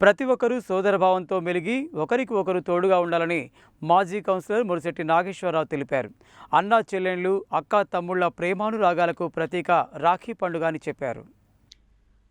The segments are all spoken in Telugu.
ప్రతి ఒక్కరూ సోదరభావంతో మెలిగి ఒకరికి ఒకరు తోడుగా ఉండాలని మాజీ కౌన్సిలర్ మురిశెట్టి నాగేశ్వరరావు తెలిపారు. అన్నా చెల్లెండ్లు అక్క తమ్ముళ్ళ ప్రేమానురాగాలకు ప్రతీక రాఖీ పండుగ అని చెప్పారు.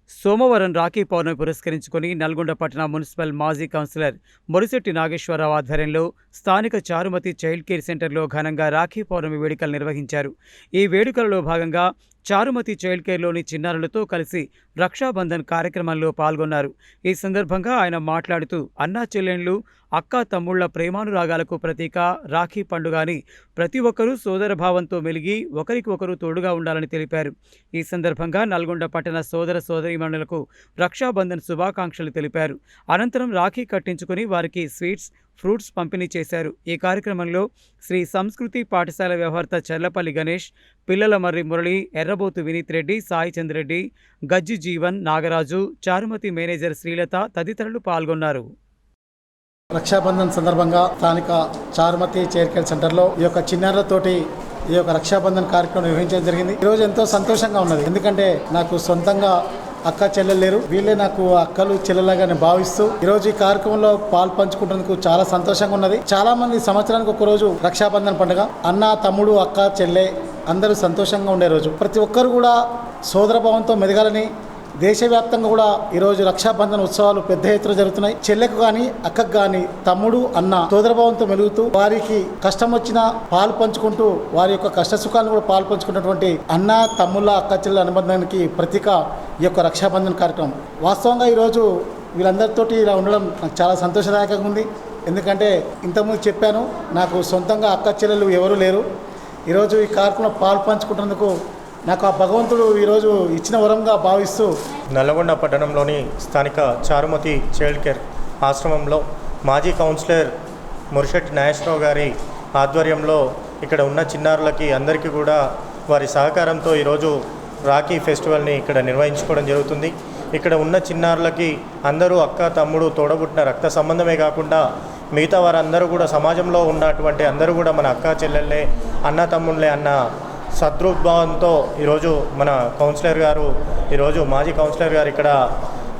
సోమవారం రాఖీ పౌర్ణమి పురస్కరించుకుని నల్గొండ పట్టణ మున్సిపల్ మాజీ కౌన్సిలర్ మురిశెట్టి నాగేశ్వరరావు ఆధ్వర్యంలో స్థానిక చారుమతి చైల్డ్ కేర్ సెంటర్లో ఘనంగా రాఖీ పౌర్ణమి వేడుకలు నిర్వహించారు. ఈ వేడుకలలో భాగంగా చారుమతి చైల్డ్ కేర్లోని చిన్నారులతో కలిసి రక్షాబంధన్ కార్యక్రమంలో పాల్గొన్నారు. ఈ సందర్భంగా ఆయన మాట్లాడుతూ అన్నా చెల్లెండ్లు అక్క తమ్ముళ్ళ ప్రేమానురాగాలకు ప్రతీక రాఖీ పండుగ అని ప్రతి ఒక్కరూ సోదరభావంతో మెలిగి ఒకరికి ఒకరు తోడుగా ఉండాలని తెలిపారు. ఈ సందర్భంగా నల్గొండ పట్టణ సోదర సోదరీమణులకు రక్షాబంధన్ శుభాకాంక్షలు తెలిపారు. అనంతరం రాఖీ కట్టించుకుని వారికి స్వీట్స్ ఫ్రూట్స్ పంపిణీ చేశారు. ఈ కార్యక్రమంలో శ్రీ సంస్కృతి పాఠశాల వ్యవహార్త చర్లపల్లి గణేష్ పిల్లల మర్రి మురళి ఎర్రబోతు వినీత్ రెడ్డి సాయి చంద్రెడ్డి గజ్జి జీవన్ నాగరాజు చారుమతి మేనేజర్ శ్రీలత తదితరులు పాల్గొన్నారు. రక్షాబంధన్ సందర్భంగా స్థానిక చారుమతి చేరికల్ సెంటర్లో ఈ యొక్క చిన్నారులతోటి ఈ యొక్క రక్షాబంధన్ కార్యక్రమం నిర్వహించడం జరిగింది. ఈ రోజు ఎంతో సంతోషంగా ఉన్నది. ఎందుకంటే నాకు సొంతంగా అక్క చెల్లెలు లేరు. వీళ్ళే నాకు అక్కలు చెల్లెలాగా నేను భావిస్తూ ఈ రోజు ఈ కార్యక్రమంలో పాలు పంచుకుంటున్నందుకు చాలా సంతోషంగా ఉన్నది. చాలా మంది సంవత్సరానికి ఒక రోజు రక్షాబంధన్ పండుగ. అన్న తమ్ముడు అక్క చెల్లె అందరూ సంతోషంగా ఉండే రోజు. ప్రతి ఒక్కరు కూడా సోదరభావంతో మెదగాలని దేశవ్యాప్తంగా కూడా ఈరోజు రక్షాబంధన ఉత్సవాలు పెద్ద ఎత్తున జరుగుతున్నాయి. చెల్లెకు కానీ అక్కకు కానీ తమ్ముడు అన్న సోదరభావంతో మెలుగుతూ వారికి కష్టం వచ్చినా పాలు పంచుకుంటూ వారి యొక్క కష్ట సుఖాలను కూడా పాలు పంచుకున్నటువంటి అన్న తమ్ముళ్ళ అక్క చెల్లెల అనుబంధానికి ప్రతీక ఈ యొక్క రక్షాబంధన కార్యక్రమం. వాస్తవంగా ఈరోజు వీళ్ళందరితోటి ఇలా ఉండడం నాకు చాలా సంతోషదాయకంగా ఉంది. ఎందుకంటే ఇంతకుముందు చెప్పాను నాకు సొంతంగా అక్క చెల్లెలు ఎవరూ లేరు. ఈరోజు ఈ కార్యక్రమంలో పాలు పంచుకుంటున్నందుకు నాకు ఆ భగవంతుడు ఈరోజు ఇచ్చిన వరంగా భావిస్తూ నల్లగొండ పట్టణంలోని స్థానిక చారుమతి చైల్డ్ కేర్ ఆశ్రమంలో మాజీ కౌన్సిలర్ మురిషెట్ నాగేశ్వరరావు గారి ఆధ్వర్యంలో ఇక్కడ ఉన్న చిన్నారులకి అందరికీ కూడా వారి సహకారంతో ఈరోజు రాఖీ ఫెస్టివల్ని ఇక్కడ నిర్వహించుకోవడం జరుగుతుంది. ఇక్కడ ఉన్న చిన్నారులకి అందరూ అక్క తమ్ముడు తోడబుట్టిన రక్త సంబంధమే కాకుండా మిగతా వారందరూ కూడా సమాజంలో ఉన్నటువంటి అందరూ కూడా మన అక్క చెల్లెళ్ళే అన్న తమ్ముళ్ళే అన్న సదృద్భావంతో ఈరోజు మన కౌన్సిలర్ గారు ఈరోజు మాజీ కౌన్సిలర్ గారు ఇక్కడ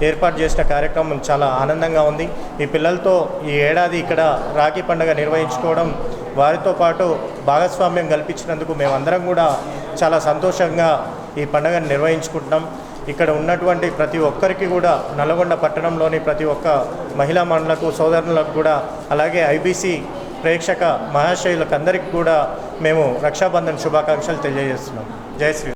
ఏర్పాటు చేసిన కార్యక్రమం చాలా ఆనందంగా ఉంది. ఈ పిల్లలతో ఈ ఏడాది ఇక్కడ రాఖీ పండుగ నిర్వహించుకోవడం వారితో పాటు భాగస్వామ్యం కల్పించినందుకు మేమందరం కూడా చాలా సంతోషంగా ఈ పండుగను నిర్వహించుకుంటున్నాం. ఇక్కడ ఉన్నటువంటి ప్రతి ఒక్కరికి కూడా నల్గొండ పట్టణంలోని ప్రతి ఒక్క మహిళా మండలకు సోదరులకు కూడా అలాగే ఐబీసీ ప్రేక్షక మహాశయులకు అందరికీ కూడా మేము రక్షాబంధన్ శుభాకాంక్షలు తెలియజేస్తున్నాం. జై శ్రీ